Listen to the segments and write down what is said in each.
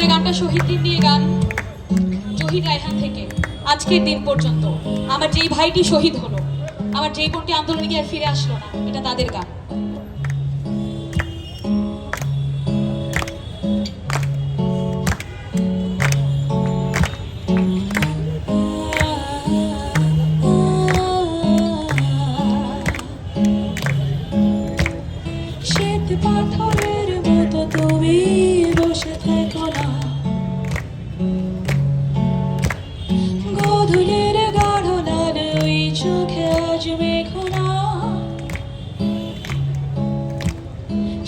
আমাদের গানটা শহীদ দিন নিয়ে গান জহির রায়হান থেকে, আজকের দিন পর্যন্ত। আমার যেই ভাইটি শহীদ হলো, আমার যেই বোনটি আন্দোলনে গিয়ে ফিরে আসলো না, এটা তাদের গান।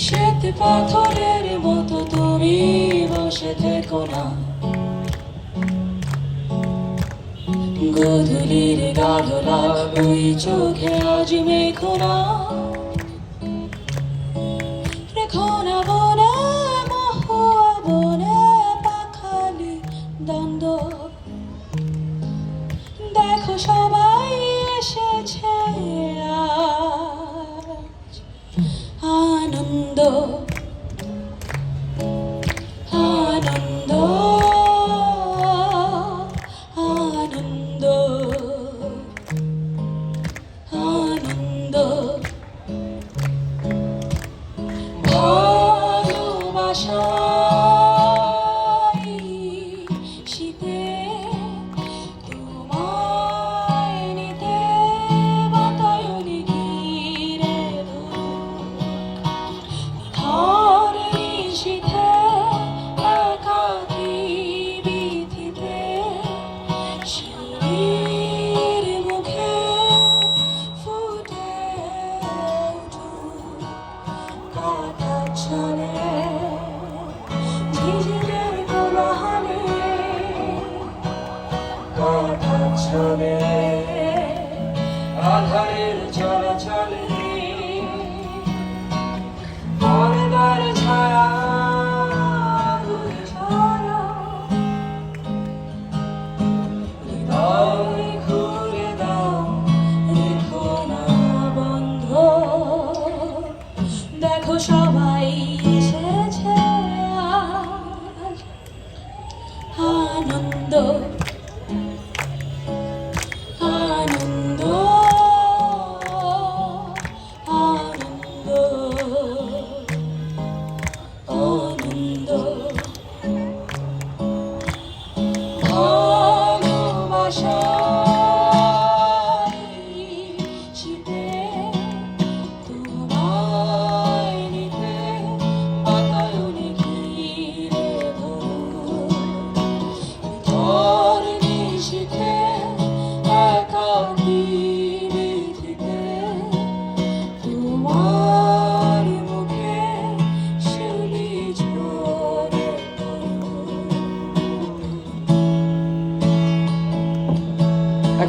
শ্বেত পাথরের মতো তুমি বসে থেকো না। গধূলির গাঢ় লাল ওই চোখে আজ মেঘো না। রেখো না বনে পাখালি দ্বন্দ্ব। দেখো সবাই দেখো সবাই এসেছে আনন্দ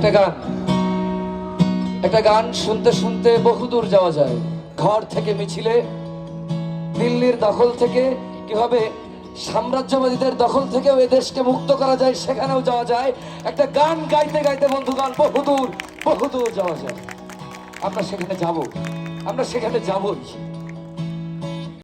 একটা গান। একটা গান শুনতে শুনতে বহুদূর যাওয়া যায়। ঘর থেকে মিছিলে, দিল্লির দখল থেকে, কীভাবে সাম্রাজ্যবাদীদের দখল থেকেও দেশকে মুক্ত করা যায়, সেখানেও যাওয়া যায়। একটা গান গাইতে গাইতে বন্ধুগান বহুদূর বহুদূর যাওয়া যায়। আমরা সেখানে যাব। আমরা সেখানে যাবই।